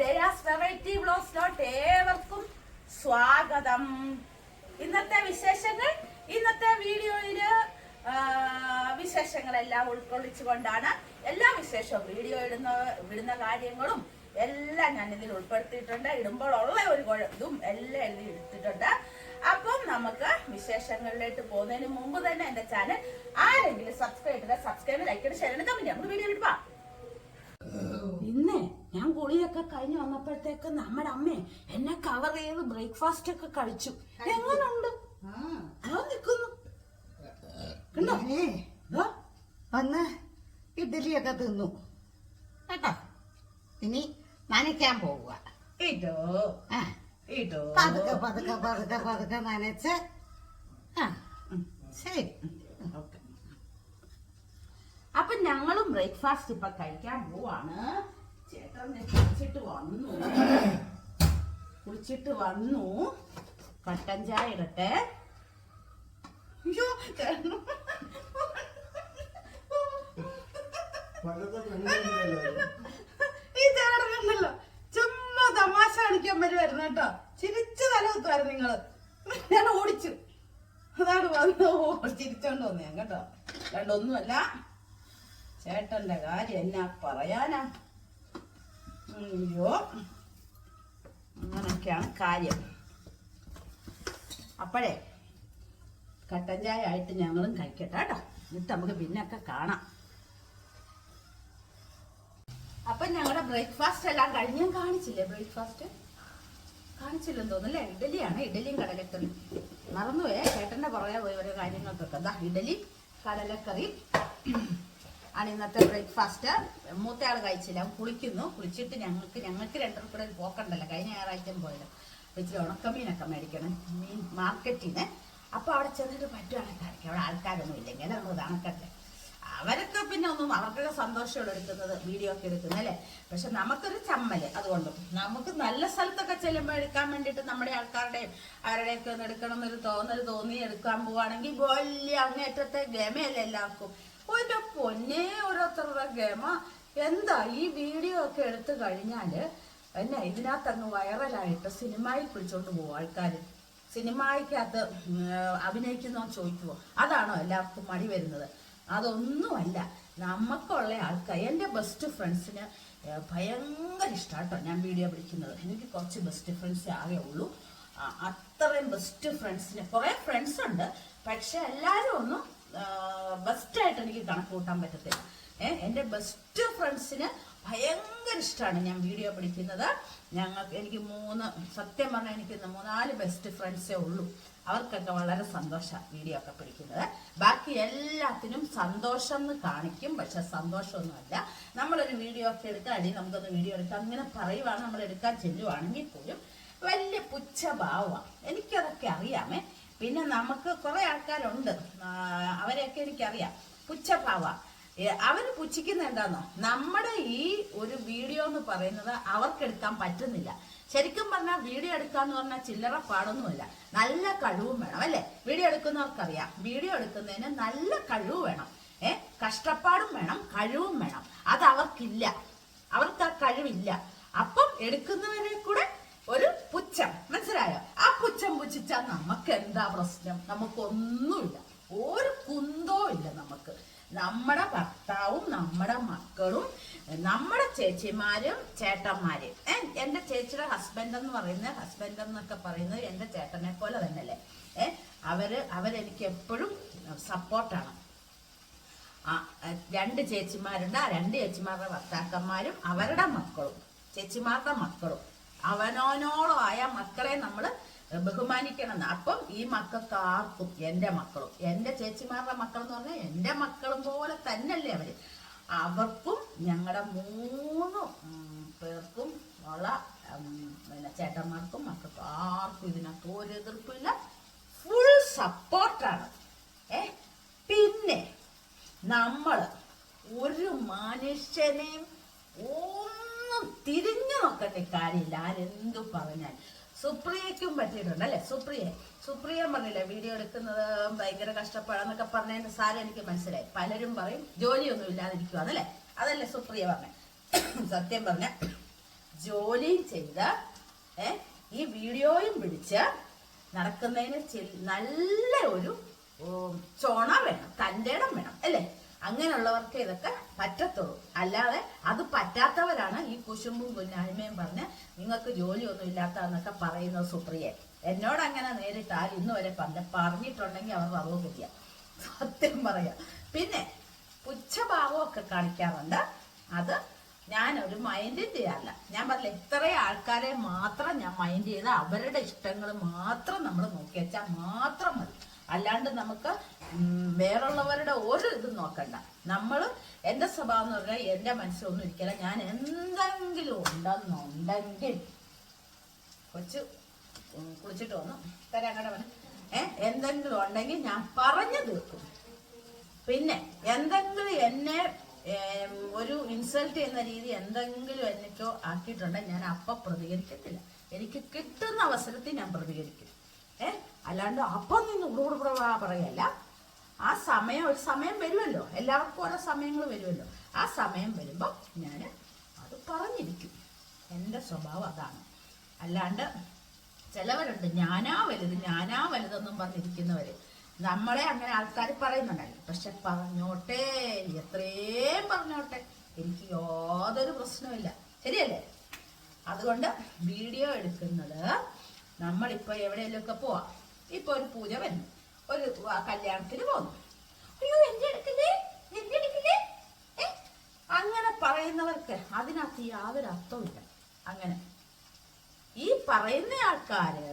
Jaya's variety ബ്ലോഗ്സിലോട്ട് ഏവർക്കും സ്വാഗതം. ഇന്നത്തെ വിശേഷങ്ങൾ ഇന്നത്തെ വീഡിയോയിൽ വിശേഷങ്ങളെല്ലാം ഉൾക്കൊള്ളിച്ചുകൊണ്ടാണ് എല്ലാ വിശേഷവും വീഡിയോ ഇടുന്ന വിടുന്ന കാര്യങ്ങളും എല്ലാം ഞാൻ ഇതിൽ ഉൾപ്പെടുത്തിയിട്ടുണ്ട്. ഇടുമ്പോൾ ഉള്ള ഒരു ഇതും എല്ലാം എഴുതി എടുത്തിട്ടുണ്ട് അപ്പം നമുക്ക് വിശേഷങ്ങളിലേക്ക് പോകുന്നതിന് മുമ്പ് തന്നെ എന്റെ ചാനൽ ആരെങ്കിലും സബ്സ്ക്രൈബ് ചെയ്താൽ സബ്സ്ക്രൈബ് ലൈക്ക് ഷെയർ കമന്റ് നമുക്ക് വീഡിയോ ഇടുക ഇന്ന് ഞാൻ കുളിയൊക്കെ കഴിഞ്ഞ് വന്നപ്പോഴത്തേക്ക് നമ്മുടെ അമ്മേ എന്നെ കവർ ചെയ്ത് ബ്രേക്ക്ഫാസ്റ്റ് ഒക്കെ കഴിച്ചു. എങ്ങനുണ്ട്? നിക്കുന്നു. കണ്ടോ? വന്ന് ഇഡ്ഡലിയൊക്കെ തിന്നു. കേട്ടോ? ഇനി നനയ്ക്കാൻ പോവുക. ഇട്ടോ ആ. ഇട്ടോ പതുക്കെ പതുക്കെ പതുക്കെ പതുക്കെ നനച്ച്. ആ. ശരി. ഓക്കെ. അപ്പൊ ഞങ്ങളും ബ്രേക്ക്ഫാസ്റ്റ് ഇപ്പൊ കഴിക്കാൻ പോവാണ്. ചേട്ടൻ ദേ കുളിച്ചിട്ട് വന്നു. കുളിച്ചിട്ട് വന്നു. കട്ടൻ ചായ ഇടട്ടെ. അയ്യോ ഈ ചേട്ടനുണ്ടല്ലോ ചുമ്മാ തമാശ കാണിക്കാൻ വരുമായിരുന്നു കേട്ടോ. ചിരിച്ചു തല കുത്തുമായിരുന്നു നിങ്ങൾ. ഞാൻ ഓടിച്ചു. അതാണ് വന്ന് ചിരിച്ചോണ്ട് വന്നു ഞാൻ കേട്ടോ. രണ്ടൊന്നുമല്ല ചേട്ടന്റെ കാര്യം എന്നാ പറയാനാ? അയ്യോ. അങ്ങനെയൊക്കെയാണ് കാര്യം. അപ്പോഴേ കട്ടൻ ചായ ആയിട്ട് ഞങ്ങളും കഴിക്കട്ടെ കേട്ടോ. എന്നിട്ട് നമുക്ക് പിന്നൊക്കെ കാണാം. അപ്പം ഞങ്ങളുടെ ബ്രേക്ക്ഫാസ്റ്റ് എല്ലാം കഴിഞ്ഞ് ഞാൻ കാണിച്ചില്ലേ ബ്രേക്ക്ഫാസ്റ്റ്? കാണിച്ചില്ലെന്ന് തോന്നുന്നു അല്ലേ? ഇഡലിയാണ്. ഇഡലിയും കടലക്കറി മറന്നുപോയേ. ചേട്ടന്റെ പുറകെ പോയി ഓരോ കാര്യങ്ങൾക്കൊക്കെ. ദാ ഇഡലി കടലക്കറി ആണ് ഇന്നത്തെ ബ്രേക്ക്ഫാസ്റ്റ് മൂത്തയാൾ കഴിച്ചില്ല. കുളിക്കുന്നു. കുളിച്ചിട്ട് ഞങ്ങൾക്ക് ഞങ്ങൾക്ക് രണ്ടു കൂടെ ഒരു പോക്കണ്ടല്ലോ. കഴിഞ്ഞ ഞായറാഴ്ച പോയത്. ഇച്ചിരി ഉണക്കമീനൊക്കെ മേടിക്കണം. മീൻ മാർക്കറ്റിന് അപ്പൊ അവിടെ ചെന്നിട്ട് പറ്റുവാണെങ്കിൽ കാണിക്കാം. അവിടെ ആൾക്കാരൊന്നും ഇല്ലെങ്കിൽ നമ്മൾ തണക്കട്ടെ അവരൊക്കെ പിന്നെ ഒന്നും അവർക്കൊക്കെ സന്തോഷമുള്ള എടുക്കുന്നത് വീഡിയോ ഒക്കെ എടുക്കുന്നത് അല്ലേ? പക്ഷെ നമുക്കൊരു ചമ്മൽ. അതുകൊണ്ടും നമുക്ക് നല്ല സ്ഥലത്തൊക്കെ ചെല്ലുമ്പോൾ എടുക്കാൻ വേണ്ടിയിട്ട് നമ്മുടെ ആൾക്കാരുടെയും അവരുടെയൊക്കെ ഒന്ന് എടുക്കണം എന്നൊരു തോന്നൽ തോന്നി എടുക്കാൻ പോവാണെങ്കിൽ വലിയ അങ്ങേറ്റത്തെ ഗമയല്ലേ എല്ലാവർക്കും. ഒരു പൊന്നേ ഓരോരുത്തരുടെ ഗമ. എന്താ ഈ വീഡിയോ ഒക്കെ എടുത്തു കഴിഞ്ഞാൽ എന്നെ ഇതിനകത്ത് അങ്ങ് വൈറലായിട്ട് സിനിമയിൽ പിടിച്ചോണ്ട് പോകും ആൾക്കാർ സിനിമയ്ക്കകത്ത് അഭിനയിക്കുന്നോ ചോദിക്കുമോ അതാണോ എല്ലാവർക്കും മടി വരുന്നത്. അതൊന്നുമല്ല. നമുക്കുള്ള ആൾക്കാർ എന്റെ ബെസ്റ്റ് ഫ്രണ്ട്സിന് ഭയങ്കര ഇഷ്ടമാട്ടോ ഞാൻ വീഡിയോ പിടിക്കുന്നത് എനിക്ക് കുറച്ച് ബെസ്റ്റ് ഫ്രണ്ട്സ് ആകെ ഉള്ളൂ. അത്രയും ബെസ്റ്റ് ഫ്രണ്ട്സിന് കുറേ ഫ്രണ്ട്സ് ഉണ്ട്. പക്ഷെ എല്ലാവരും ഒന്നും ബെസ്റ്റായിട്ട് എനിക്ക് കണക്ക് കൂട്ടാൻ പറ്റത്തില്ല. ഏഹ് എന്റെ ബെസ്റ്റ് ഫ്രണ്ട്സിന് ഭയങ്കര ഇഷ്ടമാണ് ഞാൻ വീഡിയോ പിടിക്കുന്നത്. ഞങ്ങൾക്ക് എനിക്ക് മൂന്ന് സത്യം പറഞ്ഞാൽ എനിക്ക് മൂന്നാൽ ബെസ്റ്റ് ഫ്രണ്ട്സേ ഉള്ളൂ. അവർക്കൊക്കെ വളരെ സന്തോഷമാണ് വീഡിയോ ഒക്കെ പിടിക്കുന്നത്. ബാക്കി എല്ലാത്തിനും സന്തോഷം എന്ന് കാണിക്കും പക്ഷെ സന്തോഷമൊന്നുമല്ല. നമ്മളൊരു വീഡിയോ ഒക്കെ എടുക്കാൻ അല്ലെങ്കിൽ നമുക്കൊന്ന് വീഡിയോ എടുക്കാം അങ്ങനെ പറയുവാണ് നമ്മൾ എടുക്കാൻ ചെല്ലുവാണെങ്കിൽ പോലും വലിയ പുച്ഛഭാവമാണ് എനിക്കതൊക്കെ അറിയാമേ. പിന്നെ നമുക്ക് കുറെ ആൾക്കാരുണ്ട്. അവരെയൊക്കെ എനിക്കറിയാം. പുച്ഛഭാവ അവർ പുച്ഛിക്കുന്ന എന്താന്നോ? നമ്മുടെ ഈ ഒരു വീഡിയോ എന്ന് പറയുന്നത് അവർക്കെടുക്കാൻ പറ്റുന്നില്ല. ശരിക്കും പറഞ്ഞാൽ വീഡിയോ എടുക്കാന്ന് പറഞ്ഞാൽ ചില്ലറ പാടൊന്നുമില്ല. നല്ല കഴിവും വേണം അല്ലെ? വീഡിയോ എടുക്കുന്നവർക്കറിയാം. വീഡിയോ എടുക്കുന്നതിന് നല്ല കഴിവ് വേണം. ഏഹ് കഷ്ടപ്പാടും വേണം കഴിവും വേണം. അത് അവർക്കില്ല. അവർക്ക് ആ കഴിവില്ല. അപ്പം എടുക്കുന്നവരെ കൂടെ ഒരു പുച്ഛം. മനസ്സിലായോ? ആ പുച്ഛം പുച്ഛിച്ചാൽ നമുക്ക് എന്താ പ്രശ്നം? നമുക്കൊന്നുമില്ല. ഒരു കുന്തോ ഇല്ല നമുക്ക്. നമ്മുടെ ഭർത്താവും നമ്മുടെ മക്കളും നമ്മുടെ ചേച്ചിമാരും ചേട്ടന്മാരും. എന്റെ ചേച്ചിയുടെ ഹസ്ബൻഡ് എന്ന് പറയുന്നത് ഹസ്ബൻഡ് എന്നൊക്കെ പറയുന്നത് എന്റെ ചേട്ടനെ പോലെ തന്നെയല്ലേ? ഏ അവർ അവരെനിക്ക് എപ്പോഴും സപ്പോർട്ടാണ്. ആ രണ്ട് ചേച്ചിമാരുണ്ട്. ആ രണ്ട് ചേച്ചിമാരുടെ ഭർത്താക്കന്മാരും അവരുടെ മക്കളും ചേച്ചിമാരുടെ മക്കളും. അവനോനോളമായ മക്കളെ നമ്മൾ ബഹുമാനിക്കണം. അപ്പം ഈ മക്കൾക്ക് ആർക്കും എന്റെ മക്കളും എന്റെ ചേച്ചിമാരുടെ മക്കൾ എന്ന് പറഞ്ഞാൽ എന്റെ മക്കളും പോലെ തന്നെയല്ലേ അവർ. അവർക്കും ഞങ്ങളുടെ മൂന്ന് പേർക്കും ഉള്ള പിന്നെ ചേട്ടന്മാർക്കും മക്കൾക്കും ആർക്കും ഇതിനകത്ത് ഒരു എതിർപ്പില്ല ഫുൾ സപ്പോർട്ടാണ് ഏ? പിന്നെ നമ്മൾ ഒരു മനുഷ്യനെയും ഒന്നും തിരിഞ്ഞു നോക്കട്ടെ കാര്യമില്ല. ആരെന്തു പറഞ്ഞാൽ സുപ്രിയയ്ക്കും പറ്റിയിട്ടുണ്ട് അല്ലെ? സുപ്രിയ. സുപ്രിയ പറഞ്ഞില്ലേ വീഡിയോ എടുക്കുന്നത് ഭയങ്കര കഷ്ടപ്പാടാന്നൊക്കെ പറഞ്ഞതിന്റെ സാരം എനിക്ക് മനസ്സിലായി. പലരും പറയും ജോലിയൊന്നും ഇല്ലാതിരിക്കുക അതല്ലേ അതല്ലേ സുപ്രിയ പറഞ്ഞ. സത്യം പറഞ്ഞ ജോലിയും ചെയ്ത ഏ ഈ വീഡിയോയും പിടിച്ച് നടക്കുന്നതിന് നല്ല ഒരു ചൊണ വേണം തന്റെ ഇടം വേണം അല്ലേ? അങ്ങനെയുള്ളവർക്ക് ഇതൊക്കെ പറ്റത്തുള്ളൂ. അല്ലാതെ അത് പറ്റാത്തവരാണ് ഈ കുശുമ്പും കുഞ്ഞായ്മയും പറഞ്ഞ് നിങ്ങൾക്ക് ജോലിയൊന്നും ഇല്ലാത്തതെന്നൊക്കെ പറയുന്ന സുപ്രിയെ. എന്നോട് അങ്ങനെ നേരിട്ട് ആരും ഇന്ന് വരെ പറഞ്ഞ പറഞ്ഞിട്ടുണ്ടെങ്കിൽ അവർ അറിവില്ല സത്യം പറയാം. പിന്നെ പുച്ഛഭാവമൊക്കെ കാണിക്കാറുണ്ട്. അത് ഞാൻ ഒരു മൈൻഡ് ചെയ്യാറില്ല ഞാൻ പറഞ്ഞ ഇത്രയും ആൾക്കാരെ മാത്രം ഞാൻ മൈൻഡ് ചെയ്ത് അവരുടെ ഇഷ്ടങ്ങൾ മാത്രം നമ്മൾ നോക്കി വെച്ചാൽ മാത്രം മതി. അല്ലാണ്ട് നമുക്ക് വേറുള്ളവരുടെ ഒരു ഇതും നോക്കണ്ട. നമ്മൾ എന്റെ സ്വഭാവം എന്ന് പറഞ്ഞാൽ എന്റെ മനസ്സിലൊന്നും ഇരിക്കില്ല. ഞാൻ എന്തെങ്കിലും ഉണ്ടെന്നുണ്ടെങ്കിൽ കൊച്ചു കുളിച്ചിട്ട് വന്നു. തരാൻ കട ഏ എന്തെങ്കിലും ഉണ്ടെങ്കിൽ ഞാൻ പറഞ്ഞു തീർക്കും. പിന്നെ എന്തെങ്കിലും എന്നെ ഒരു ഇൻസൾട്ട് ചെയ്യുന്ന രീതി എന്തെങ്കിലും എനിക്കോ ആക്കിയിട്ടുണ്ടെങ്കിൽ ഞാൻ അപ്പം പ്രതികരിക്കത്തില്ല. എനിക്ക് കിട്ടുന്ന അവസരത്തിൽ ഞാൻ പ്രതികരിക്കും. അല്ലാണ്ട് അപ്പം നിന്ന് ഉടുകുടുപുറവാ പറയല്ല. ആ സമയം ഒരു സമയം വരുമല്ലോ. എല്ലാവർക്കും ഓരോ സമയങ്ങൾ വരുമല്ലോ. ആ സമയം വരുമ്പോൾ ഞാൻ അത് പറഞ്ഞിരിക്കും. എന്റെ സ്വഭാവം അതാണ്. അല്ലാണ്ട് ചിലവരുണ്ട് ഞാനാ വലുത് ഞാനാ വലുതെന്നും പറഞ്ഞിരിക്കുന്നവര്. നമ്മളെ അങ്ങനെ ആൾക്കാർ പറയുന്നുണ്ടല്ലോ. പക്ഷെ പറഞ്ഞോട്ടെ എത്രയും പറഞ്ഞോട്ടെ. എനിക്ക് യാതൊരു പ്രശ്നമില്ല ശരിയല്ലേ? അതുകൊണ്ട് വീഡിയോ എടുക്കുന്നത് നമ്മളിപ്പോ എവിടെയെങ്കിലുമൊക്കെ പോവാ. ഇപ്പൊ ഒരു പൂജ വന്നു. ഒരു കല്യാണത്തിന് പോകുന്നു അയ്യോ എന്റെ എടുക്കില്ലേ എന്റെ എടുക്കില്ലേ അങ്ങനെ പറയുന്നവർക്ക് അതിനകത്ത് യാതൊരു അർത്ഥമില്ല അങ്ങനെ. ഈ പറയുന്ന ആൾക്കാര്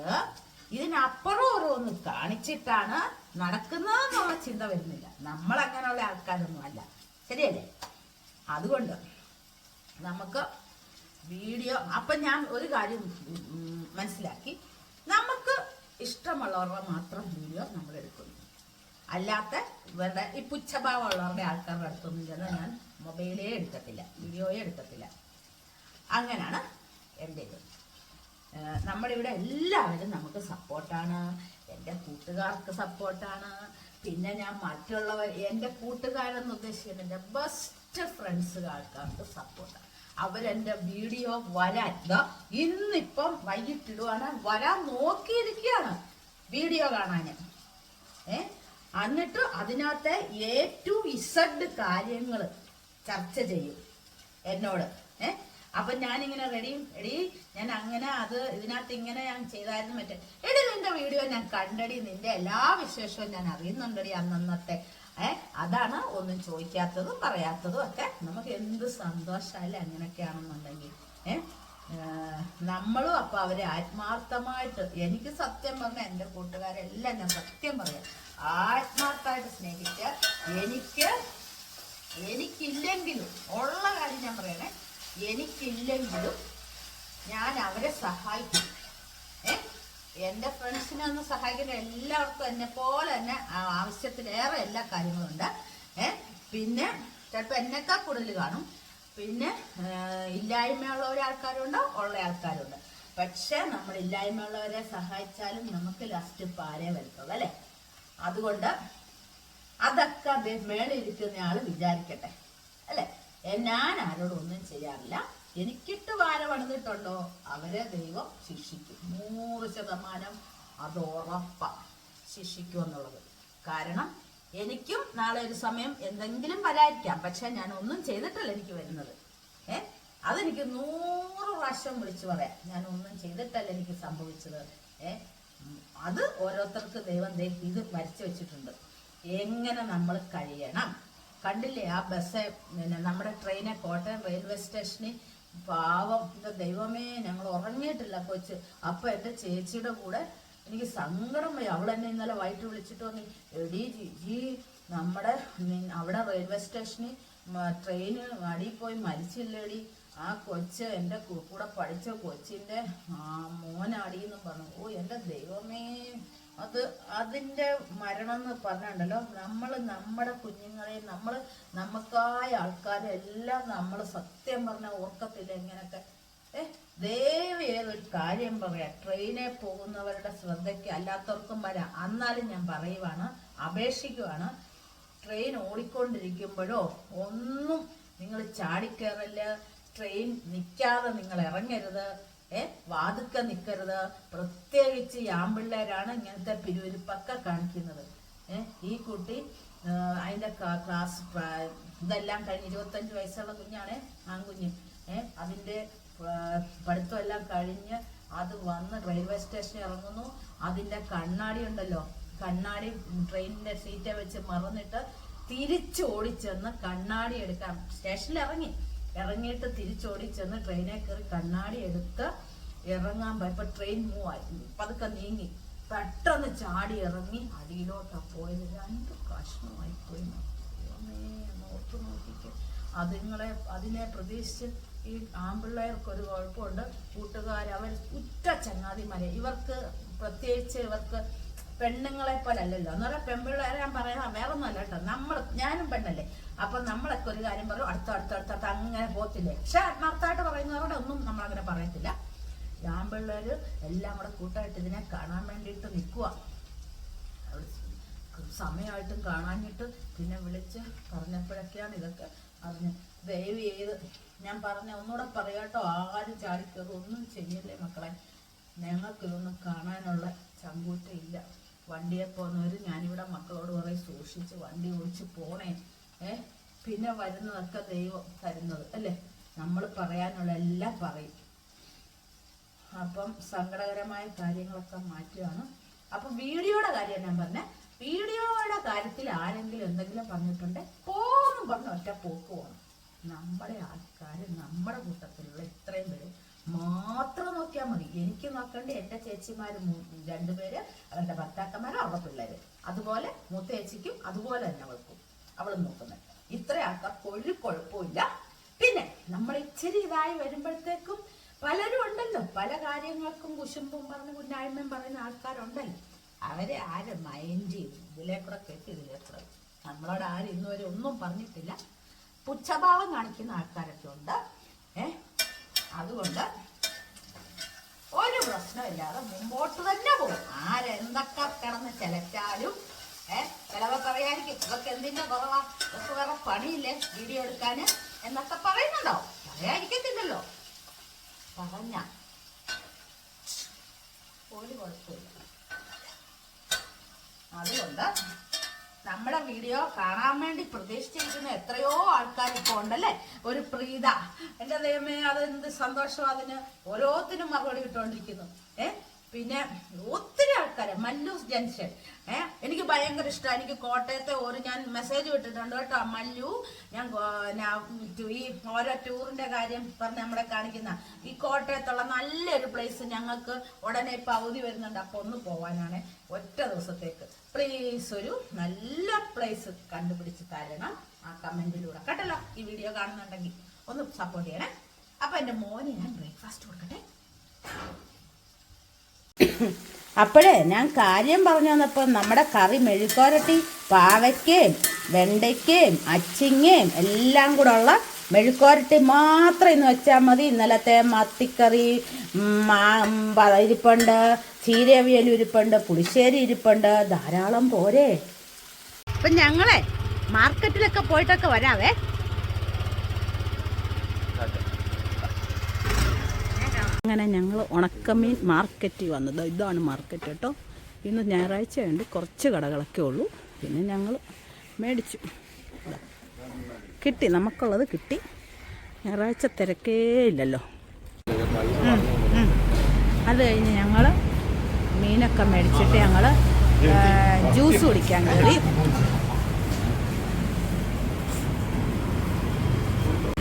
ഇതിനപ്പുറം ഓരോന്ന് കാണിച്ചിട്ടാണ് നടക്കുന്നതെന്നുള്ള ചിന്ത വരുന്നില്ല. നമ്മൾ അങ്ങനെയുള്ള ആൾക്കാരൊന്നും അല്ല. ശരിയല്ലേ? അതുകൊണ്ട് നമുക്ക് വീഡിയോ അപ്പൊ ഞാൻ ഒരു കാര്യം മനസ്സിലാക്കി. നമുക്ക് ഇഷ്ടമുള്ളവരുടെ മാത്രം വീഡിയോ നമ്മൾ എടുക്കുന്നു. അല്ലാത്ത ഇവരുടെ ഈ പുച്ഛഭാവമുള്ളവരുടെ ആൾക്കാരുടെ അടുത്തൊന്നും ചെന്ന് ഞാൻ മൊബൈലേ എടുക്കത്തില്ല വീഡിയോയെ എടുക്കത്തില്ല. അങ്ങനെയാണ് എന്റെ ഇത്. നമ്മളിവിടെ എല്ലാവരും നമുക്ക് സപ്പോർട്ടാണ്. എന്റെ കൂട്ടുകാർക്ക് സപ്പോർട്ടാണ്. പിന്നെ ഞാൻ മറ്റുള്ളവർ എന്റെ കൂട്ടുകാരെന്ന് ഉദ്ദേശിക്കുന്നത് എന്റെ ബെസ്റ്റ് ഫ്രണ്ട്സ് ആൾക്കാർക്ക് സപ്പോർട്ടാണ്. അവരെന്റെ വീഡിയോ വരാൻ ഇന്നിപ്പം വൈകിട്ടിടുവാണ്. വരാൻ നോക്കിയിരിക്കുകയാണ് വീഡിയോ കാണാൻ ഏ? എന്നിട്ട് അതിനകത്തെ എ ടു ഇസഡ് കാര്യങ്ങൾ ചർച്ച ചെയ്യും എന്നോട്. ഏ? അപ്പൊ ഞാനിങ്ങനെ റെഡി എടി ഞാൻ അങ്ങനെ അത് ഇതിനകത്ത് ഇങ്ങനെ ഞാൻ ചെയ്തായിരുന്നു മറ്റേ. എടി നിന്റെ വീഡിയോ ഞാൻ കണ്ടടി. നിന്റെ എല്ലാ വിശേഷവും ഞാൻ അറിയുന്നുണ്ടടി അന്നന്നത്തെ ഏ? അതാണ് ഒന്നും ചോദിക്കാത്തതും പറയാത്തതും ഒക്കെ നമുക്ക് എന്ത് സന്തോഷമല്ലേ അങ്ങനെയൊക്കെയാണെന്നുണ്ടെങ്കിൽ. ഏ? ഏഹ് നമ്മളും അപ്പൊ അവരെ ആത്മാർത്ഥമായിട്ട് എനിക്ക് സത്യം പറഞ്ഞ എന്റെ കൂട്ടുകാരെല്ലാം ഞാൻ സത്യം പറയാം. ആത്മാർത്ഥമായിട്ട് സ്നേഹിച്ച് എനിക്ക് എനിക്കില്ലെങ്കിലും ഉള്ള കാര്യം ഞാൻ പറയണേ. എനിക്കില്ലെങ്കിലും ഞാൻ അവരെ സഹായിക്കും. ഏ? എന്റെ ഫ്രണ്ട്സിനെ ഒന്ന് സഹായിക്കുന്ന എല്ലാവർക്കും എന്നെ പോലെ തന്നെ ആവശ്യത്തിലേറെ എല്ലാ കാര്യങ്ങളും ഉണ്ട് ഏഹ് പിന്നെ ചിലപ്പോൾ എന്നെക്കാൾ കൂടുതൽ കാണും. പിന്നെ ഇല്ലായ്മയുള്ള ഒരാൾക്കാരുണ്ട്? ഉള്ള ആൾക്കാരുണ്ട്. പക്ഷെ നമ്മൾ ഇല്ലായ്മയുള്ളവരെ സഹായിച്ചാലും നമുക്ക് ലാസ്റ്റ് പാരേ വരത്തുള്ളൂ അല്ലേ? അതുകൊണ്ട് അതൊക്കെ മേളിരിക്കുന്ന ആൾ വിചാരിക്കട്ടെ അല്ലെ? ഞാൻ ആരോടും ഒന്നും ചെയ്യാറില്ല. എനിക്കിട്ട് വാര പണിതിട്ടുണ്ടോ? അവരെ ദൈവം ശിക്ഷിക്കും. നൂറ് ശതമാനം അത് ഉറപ്പാ ശിക്ഷിക്കും എന്നുള്ളത് കാരണം എനിക്കും നാളെ ഒരു സമയം എന്തെങ്കിലും വരായിരിക്കാം പക്ഷെ ഞാൻ ഒന്നും ചെയ്തിട്ടല്ല എനിക്ക് വരുന്നത്. ഏ? അതെനിക്ക് നൂറ് പ്രാവശ്യം വിളിച്ചു പറയാം. ഞാൻ ഒന്നും ചെയ്തിട്ടല്ല എനിക്ക് സംഭവിച്ചത്. ഏ? അത് ഓരോരുത്തർക്ക് ദൈവം ഇത് വരച്ചു വെച്ചിട്ടുണ്ട്. എങ്ങനെ നമ്മൾ കഴിയണം? കണ്ടില്ലേ ആ ബസ് പിന്നെ നമ്മുടെ ട്രെയിനെ കോട്ടയം റെയിൽവേ സ്റ്റേഷനിൽ പാവം ദൈവമേ ഞങ്ങൾ ഉറങ്ങിയിട്ടില്ല കൊച്ച്. അപ്പൊ എന്റെ ചേച്ചിയുടെ കൂടെ എനിക്ക് സങ്കടം പോയി അവൾ എന്നെ ഇന്നലെ വൈകിട്ട് വിളിച്ചിട്ട് വന്നു എടീ ജി നമ്മുടെ അവിടെ റെയിൽവേ സ്റ്റേഷനിൽ ട്രെയിന് അടിയിൽ പോയി മരിച്ചില്ലേടി. ആ കൊച്ച് എന്റെ കൂടെ പഠിച്ച കൊച്ചിന്റെ ആ മോനടിയെന്നും പറഞ്ഞു. ഓ എന്റെ ദൈവമേ അത് അതിന്റെ മരണം എന്ന് പറഞ്ഞുണ്ടല്ലോ നമ്മൾ നമ്മുടെ കുഞ്ഞുങ്ങളെ നമ്മൾ നമുക്കായ ആൾക്കാരെ എല്ലാം നമ്മൾ സത്യം പറഞ്ഞാൽ ഓർക്കത്തില്ല ഇങ്ങനൊക്കെ ഏ ദയവ് ഏതൊരു കാര്യം പറയാം. ട്രെയിനിൽ പോകുന്നവരുടെ ശ്രദ്ധയ്ക്ക് അല്ലാത്തവർക്കും വരാം. എന്നാലും ഞാൻ പറയുവാണ് അപേക്ഷിക്കുവാണ്. ട്രെയിൻ ഓടിക്കൊണ്ടിരിക്കുമ്പോഴോ ഒന്നും നിങ്ങൾ ചാടിക്കയറൽ ട്രെയിൻ നിൽക്കാതെ നിങ്ങൾ ഇറങ്ങരുത് ഏ വാതുക്ക നിൽക്കരുത് പ്രത്യേകിച്ച് ആമ്പിള്ളേരാണ് ഇങ്ങനത്തെ പിരുവിരിപ്പൊക്കെ കാണിക്കുന്നത്. ഏ ഈ കുട്ടി അതിന്റെ ക്ലാസ് ഇതെല്ലാം കഴിഞ്ഞ് ഇരുപത്തഞ്ച് വയസ്സുള്ള കുഞ്ഞാണ് ആൺകുഞ്ഞ്. ഏ അതിന്റെ ആ, പഠിത്തം എല്ലാം കഴിഞ്ഞ് അത് വന്ന് റെയിൽവേ സ്റ്റേഷനിൽ ഇറങ്ങുന്നു. അതിന്റെ കണ്ണാടി ഉണ്ടല്ലോ. കണ്ണാടി ട്രെയിനിന്റെ സീറ്റ് വെച്ച് മറന്നിട്ട് തിരിച്ചു ഓടിച്ചെന്ന് കണ്ണാടി എടുക്കാൻ സ്റ്റേഷനിൽ ഇറങ്ങി. ഇറങ്ങിയിട്ട് തിരിച്ചോടി ചെന്ന് ട്രെയിനിൽ കയറി കണ്ണാടി എടുത്ത് ഇറങ്ങാൻ പോയപ്പോ ട്രെയിൻ മൂവ് ആയി. പതുക്കെ നീങ്ങി. പെട്ടെന്ന് ചാടി ഇറങ്ങി. അടിയിലോട്ടാ പോയത്. രണ്ട് കഷ്ണമായി പോയി. ഓർത്ത് അതുങ്ങളെ അതിനെ പ്രതീക്ഷിച്ച് ഈ ആമ്പിള്ളേർക്ക് ഒരു കുഴപ്പമുണ്ട്. കൂട്ടുകാർ അവർ ഉറ്റ ചങ്ങാതിമാരെ. ഇവർക്ക് പ്രത്യേകിച്ച് ഇവർക്ക് പെണ്ണുങ്ങളെ പോലെ അല്ലല്ലോ എന്ന് പറയാം പെൺപിള്ളേരെ ഞാൻ പറയാം വേറെ ഒന്നുമല്ല കേട്ടോ. നമ്മൾ ഞാനും പെണ്ണല്ലേ. അപ്പൊ നമ്മളൊക്കെ ഒരു കാര്യം പറയും അടുത്ത അടുത്ത അടുത്ത അങ്ങനെ പോത്തില്ലേ പക്ഷെ ആത്മാർത്ഥമായിട്ട് പറയുന്നവരോട് ഒന്നും നമ്മൾ അങ്ങനെ പറയത്തില്ല ആമ്പിള്ളേര് എല്ലാം കൂടെ കൂട്ടായിട്ട് ഇതിനെ കാണാൻ വേണ്ടിയിട്ട് നിൽക്കുക സമയമായിട്ടും കാണാഞ്ഞിട്ട് പിന്നെ വിളിച്ച് പറഞ്ഞപ്പോഴൊക്കെയാണ് ഇതൊക്കെ അറിഞ്ഞ് ദയവ് ചെയ്ത് ഞാൻ പറഞ്ഞ ഒന്നുകൂടെ പറയാട്ടോ. ആരും ചാടിക്കത് ഒന്നും ചെയ്യല്ലേ മക്കളെ? ഞങ്ങൾക്ക് ഇതൊന്നും കാണാനുള്ള ചങ്കൂറ്റ ഇല്ല വണ്ടിയെ പോകുന്നവർ ഞാനിവിടെ മക്കളോട് പറയും സൂക്ഷിച്ച് വണ്ടി ഓടിച്ച് പോണേ. ഏ? പിന്നെ വരുന്നതൊക്കെ ദൈവം തരുന്നത് അല്ലേ? നമ്മൾ പറയാനുള്ള എല്ലാം പറയും. അപ്പം സങ്കടകരമായ കാര്യങ്ങളൊക്കെ മാറ്റുകയാണ്. അപ്പം വീഡിയോയുടെ കാര്യം ഞാൻ പറഞ്ഞ. വീഡിയോയുടെ കാര്യത്തിൽ ആരെങ്കിലും എന്തെങ്കിലും പറഞ്ഞിട്ടുണ്ടെ പോന്നും പറഞ്ഞ ഒറ്റ പോക്ക് പോകണം നമ്മുടെ ആൾക്കാർ നമ്മുടെ കൂട്ടത്തിലുള്ള ഇത്രയും പേര് മാത്രം നോക്കിയാൽ മതി. എനിക്ക് നോക്കേണ്ട എന്റെ ചേച്ചിമാർ രണ്ടുപേര് അവരുടെ ഭർത്താക്കന്മാർ അവരുടെ പിള്ളേര്. അതുപോലെ മൂത്ത ചേച്ചിക്കും അതുപോലെ തന്നെ അവൾക്കും. അവളും നോക്കുന്നത് ഇത്ര ആൾക്കാർക്ക് ഒരു കുഴപ്പമില്ല പിന്നെ നമ്മൾ ഇച്ചിരി ഇതായി വരുമ്പോഴത്തേക്കും പലരും ഉണ്ടല്ലോ. പല കാര്യങ്ങൾക്കും കുശുമ്പും പറഞ്ഞ് കുന്നായ്മയും പറയുന്ന ആൾക്കാരുണ്ടല്ലോ. അവരെ ആരും മൈൻഡ് ചെയ്തു ഇതിലെ കൂടെ കെട്ടി നമ്മളോട് ആരും ഇന്നുവരെ ഒന്നും പറഞ്ഞിട്ടില്ല. പുച്ഛഭാവം കാണിക്കുന്ന ആൾക്കാരൊക്കെ ഉണ്ട്. ഏ? അതുകൊണ്ട് ഒരു പ്രശ്നമില്ലാതെ മുമ്പോട്ട് തന്നെ പോകും. ആരെന്തൊക്കെ കിടന്ന് ചിലച്ചാലും ഏ? ചിലവൊക്കെ അറിയാതിരിക്കും ഇതൊക്കെ എന്തിന്റെ കുറവാ? ഇതൊക്കെ വേറെ പണിയില്ലേ വീഡിയോ എടുക്കാൻ എന്നൊക്കെ പറയുന്നുണ്ടോ? പറയാതിരിക്കത്തില്ലല്ലോ. പറഞ്ഞ. ഒരു കുഴപ്പമില്ല. അതുകൊണ്ട് നമ്മുടെ വീഡിയോ കാണാൻ വേണ്ടി പ്രതീക്ഷിച്ചിരിക്കുന്ന എത്രയോ ആൾക്കാർ ഇപ്പോൾ ഉണ്ടല്ലേ? ഒരു പ്രീത. എന്റെ ദൈവമേ അതെന്ത് സന്തോഷം അതിന് ഓരോത്തിനും മറുപടി ഇട്ടുകൊണ്ടിരിക്കുന്നു. ഏ? പിന്നെ ഒത്തിരി ആൾക്കാരെ. മല്ലൂസ് ജംഗ്ഷൻ. ഏ എനിക്ക് ഭയങ്കര ഇഷ്ടമാണ് എനിക്ക് കോട്ടയത്തെ ഒരു ഞാൻ മെസ്സേജ് വിട്ടിട്ടുണ്ട് കേട്ടോ. മല്ലു ഞാൻ ഈ ഓരോ ടൂറിന്റെ കാര്യം പറഞ്ഞ നമ്മളെ കാണിക്കുന്ന ഈ കോട്ടയത്തുള്ള നല്ലൊരു പ്ലേസ് ഞങ്ങൾക്ക് ഉടനെ ഇപ്പൊ അവധി വരുന്നുണ്ട്. അപ്പൊ ഒന്ന് പോവാനാണ് ഒറ്റ ദിവസത്തേക്ക്. പ്ലീസ് ഒരു നല്ല പ്ലേസ് കണ്ടുപിടിച്ച് തരണം. ആ കമന്റിലൂടെ കേട്ടല്ലോ? ഈ വീഡിയോ കാണുന്നുണ്ടെങ്കിൽ ഒന്ന് സപ്പോർട്ട് ചെയ്യണേ. അപ്പൊ എന്റെ മോനെ ഞാൻ ബ്രേക്ക്ഫാസ്റ്റ് കൊടുക്കട്ടെ. അപ്പോഴേ ഞാൻ കാര്യം പറഞ്ഞു വന്നപ്പോൾ നമ്മുടെ കറി മെഴുക്കോരട്ടി പാവയ്ക്കയും വെണ്ടയ്ക്കയും അച്ചിങ്ങയും എല്ലാം കൂടെ ഉള്ള മെഴുക്കോരട്ടി മാത്രം ഇന്ന് വെച്ചാൽ മതി. ഇന്നലത്തെ മത്തിക്കറി ഇരിപ്പുണ്ട് ചീരവിയൽ ഇരിപ്പുണ്ട് പുളിശ്ശേരി ഇരിപ്പുണ്ട്. ധാരാളം പോരെ. അപ്പം ഞങ്ങളെ മാർക്കറ്റിലൊക്കെ പോയിട്ടൊക്കെ വരാവേ. അങ്ങനെ ഞങ്ങൾ ഉണക്കമീൻ മാർക്കറ്റിൽ വന്നത്. ഇതാണ് മാർക്കറ്റ് കേട്ടോ. ഇന്ന് ഞായറാഴ്ചയുണ്ട് കുറച്ച് കടകളൊക്കെ ഉള്ളൂ. പിന്നെ ഞങ്ങൾ മേടിച്ചു. കിട്ടി. നമുക്കുള്ളത് കിട്ടി. ഞായറാഴ്ച തിരക്കേ ഇല്ലല്ലോ. അത് കഴിഞ്ഞ് ഞങ്ങൾ മീനൊക്കെ മേടിച്ചിട്ട് ഞങ്ങൾ ജ്യൂസ് കുടിക്കാൻ കയറി.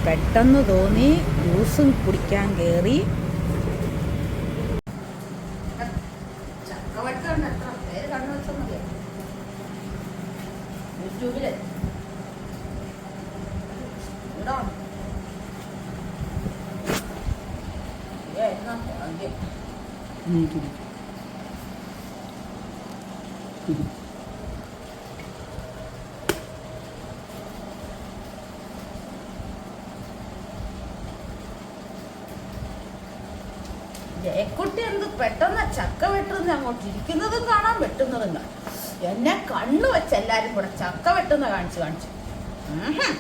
പെട്ടെന്ന് തോന്നി ജ്യൂസും കുടിക്കാൻ കയറി. എന്നാ ഭാഗ്യം. ജയക്കുട്ടി എന്ത് പെട്ടെന്ന് ചക്ക വെട്ടുന്ന അങ്ങോട്ട് ഇരിക്കുന്നതും കാണാം വെട്ടുന്നതും കാണാം എന്നെ കണ്ണു വെച്ച് എല്ലാരും കൂടെ ചക്ക വെട്ടുന്ന കാണിച്ചു കാണിച്ചു ഉഹും.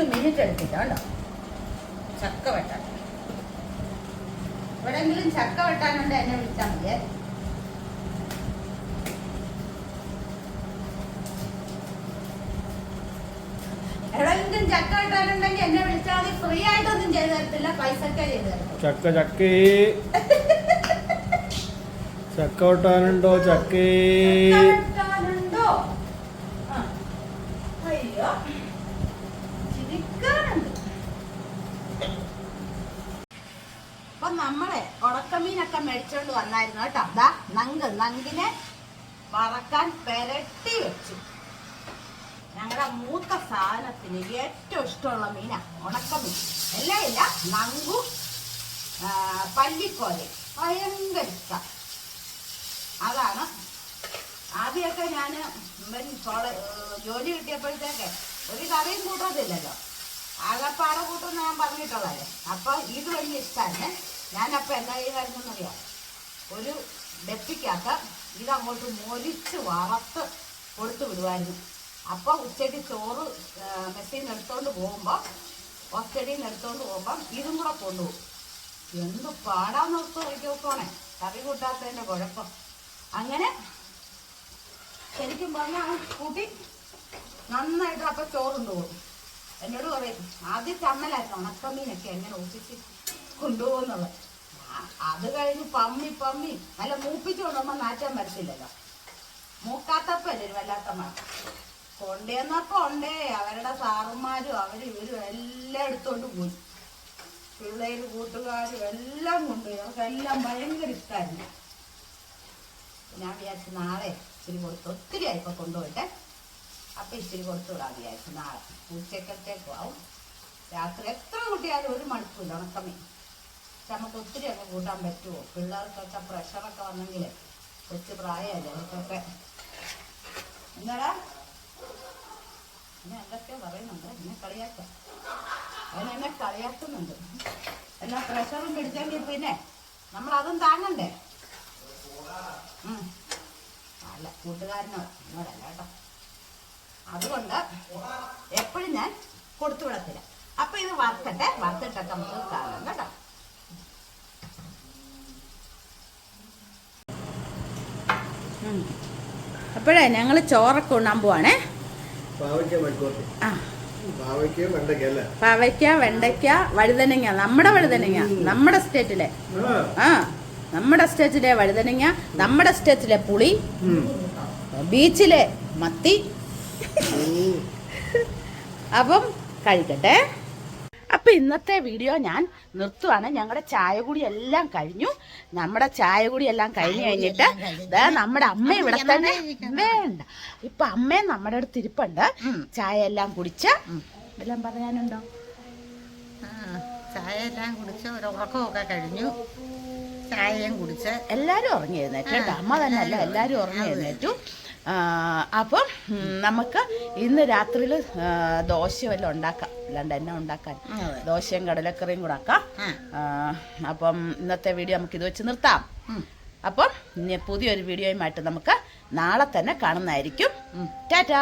അഞ്ച് മിനിറ്റ് എടുത്തിട്ടുണ്ടോ ചക്ക വെട്ടാൻ. എവിടെങ്കിലും ചക്ക വെട്ടാനുണ്ട് എന്നെ വിളിച്ചാൽ മതിയേ? എവിടെങ്കിലും ചക്ക വെട്ടാനുണ്ടെങ്കിൽ എന്നെ വിളിച്ചാൽ മതി. ഫ്രീ ആയിട്ടൊന്നും ചെയ്തു തരത്തില്ല. പൈസക്കെ ചെയ്തു തരത്തുള്ളൂ ചക്ക ചക്കേ. ചക്ക ഒട്ടാനുണ്ടോ ചക്കേ ചക്ക വെട്ടാനുണ്ടോ ആ. അയ്യോ ചിരിക്കാനുണ്ട് അപ്പൊ നമ്മളെ ഉണക്കമീനൊക്കെ മേടിച്ചോണ്ട് വന്നായിരുന്നു കേട്ടോ ദാ നങ്കിനെ വറക്കാൻ പെരട്ടി വെച്ചു. ഞങ്ങളുടെ മൂത്ത സാധനത്തിന് ഏറ്റവും ഇഷ്ടമുള്ള മീനാ ഉണക്കമീൻ എല്ലാം ഇല്ല നങ്കു പല്ലിക്കോലെ. ഭയങ്കര ഇഷ്ടം. അതാണ്. ആദ്യമൊക്കെ ഞാൻ ജോലി കിട്ടിയപ്പോഴത്തേക്ക് ഒരു കറിയും കൂട്ടത്തില്ലല്ലോ അകപ്പാറ കൂട്ടും ഞാൻ പറഞ്ഞിട്ടുള്ളതല്ലേ. അപ്പോൾ ഇത് വലിയ ഇഷ്ടമാണ് ഞാനപ്പോൾ എന്താ ചെയ്യുന്നറിയാം ഒരു ഡെപ്പിക്കകത്ത് ഇതങ്ങോട്ട് മൊലിച്ച് വറുത്ത് കൊടുത്തു വിടുമായിരുന്നു അപ്പോൾ ഉച്ചയ്ക്ക് ചോറ് മെസ്സിൽ എടുത്തോണ്ട് പോകുമ്പോൾ ഒച്ചടിയിൽ നിന്ന് എടുത്തോണ്ട് പോകുമ്പം ഇതും കൂടെ കൊണ്ടുപോകും. എന്ത് പാടാന്ന് ഓർത്ത് നോക്കിയോക്കോണേ കറി കൂട്ടാത്തതിന്റെ കുഴപ്പം. അങ്ങനെ ശരിക്കും പറഞ്ഞാൽ കൂട്ടി നന്നായിട്ട് അപ്പം ചോറുണ്ട് പോകും എന്നോട് പറയും ആദ്യം ചമ്മലായിരുന്നു ഉണക്കമീനൊക്കെ എങ്ങനെ ഒപ്പിച്ച് കൊണ്ടുപോകുന്നുള്ളത് അത് കഴിഞ്ഞ് പമ്മി പമ്മി. നല്ല മൂപ്പിച്ച് കൊണ്ടുപോകുമ്പോൾ നാറ്റാൻ പറ്റില്ലല്ലോ. മൂക്കാത്തപ്പല്ലേ ഒരു വല്ലാത്ത മണം. കൊണ്ടേന്നപ്പോ ഉണ്ടേ. അവരുടെ സാറുമാരും അവർ ഇവരും എല്ലാം എടുത്തോണ്ട് പോയി. പിള്ളേര് കൂട്ടുകാരും എല്ലാം കൊണ്ടുപോയി. അവർക്കെല്ലാം ഭയങ്കര ഇഷ്ടമായിരുന്നു ഞാൻ വിചാരിച്ചു നാളെ ഇച്ചിരി കൊടുത്ത് ഒത്തിരി ആയിപ്പോ കൊണ്ടുപോയിട്ടെ. അപ്പൊ ഇച്ചിരി കൊടുത്തു വിടാൻ വിചാരിച്ചു നാളെ. ഉച്ചക്കത്തേക്കും ആവും. രാത്രി എത്ര കുട്ടിയാലും ഒരു മണിക്കൂർ ഉണക്കമീൻ പക്ഷെ നമുക്ക് ഒത്തിരി ഒക്കെ കൂട്ടാൻ പറ്റുമോ പിള്ളേർക്കൊക്കെ പ്രഷറൊക്കെ വന്നെങ്കിൽ കൊച്ചു പ്രായമല്ലേ അവർക്കൊക്കെ. എന്താടാ? എന്നെ എന്തൊക്കെയോ പറയുന്നുണ്ട്. എന്നെ കളിയാക്ക. അവൻ എന്നെ കളിയാക്കുന്നുണ്ട്. എന്നാ പ്രഷറും പിടിച്ചെങ്കിൽ പിന്നെ നമ്മൾ അതും താങ്ങണ്ടേ. അല്ല കൂട്ടുകാരനോ? എന്നോടല്ല കേട്ടോ. അതുകൊണ്ട് എപ്പോഴും ഞാൻ കൊടുത്തു വിടത്തില്ല അപ്പൊ ഇത് വറുത്തട്ടെ വറുത്തിട്ടൊക്കെ നമുക്ക് കാണാം കേട്ടോ. അപ്പോഴേ ഞങ്ങൾ ചോറൊക്കെ ഉണ്ണാൻ പോവാണേ. പാവയ്ക്ക വെണ്ടയ്ക്ക വഴുതനങ്ങ നമ്മുടെ വഴുതനങ്ങ നമ്മുടെ സ്റ്റേറ്റിലെ. ആ. നമ്മുടെ സ്റ്റേറ്റിലെ വഴുതനങ്ങ നമ്മുടെ സ്റ്റേറ്റിലെ പുളി ബീച്ചിലെ മത്തി. അപ്പം കഴിക്കട്ടെ. അപ്പം ഇന്നത്തെ വീഡിയോ ഞാൻ നിർത്തുവാണ്. ഞങ്ങളുടെ ചായ കൂടി എല്ലാം കഴിഞ്ഞു നമ്മുടെ ചായ കൂടി എല്ലാം കഴിഞ്ഞു. കഴിഞ്ഞിട്ട് നമ്മുടെ അമ്മ ഇവിടെ തന്നെ വേണ്ട. ഇപ്പൊ അമ്മയും നമ്മുടെ അടുത്ത് ഇരിപ്പുണ്ട്. ചായ എല്ലാം കുടിച്ച് എല്ലാം പറയാനുണ്ടോ? ചായ എല്ലാം കുടിച്ച് ഒരു ഉറക്കമൊക്കെ കഴിഞ്ഞു. ചായയും കുടിച്ച്. എല്ലാരും ഉറങ്ങി എഴുന്നേറ്റു അമ്മ തന്നെ അല്ല എല്ലാരും ഉറങ്ങി. എഴുന്നേറ്റു. അപ്പം നമുക്ക് ഇന്ന് രാത്രിയിൽ ദോശ വല്ലതും ഉണ്ടാക്കാം. അല്ലാണ്ട് എന്നെ ഉണ്ടാക്കാൻ. ദോശയും കടലക്കറിയും കൂടെ ആക്കാം. അപ്പം ഇന്നത്തെ വീഡിയോ നമുക്ക് ഇത് വെച്ച് നിർത്താം. അപ്പം പുതിയൊരു വീഡിയോയുമായിട്ട് നമുക്ക് നാളെ തന്നെ കാണുന്നതായിരിക്കും. ടാറ്റ.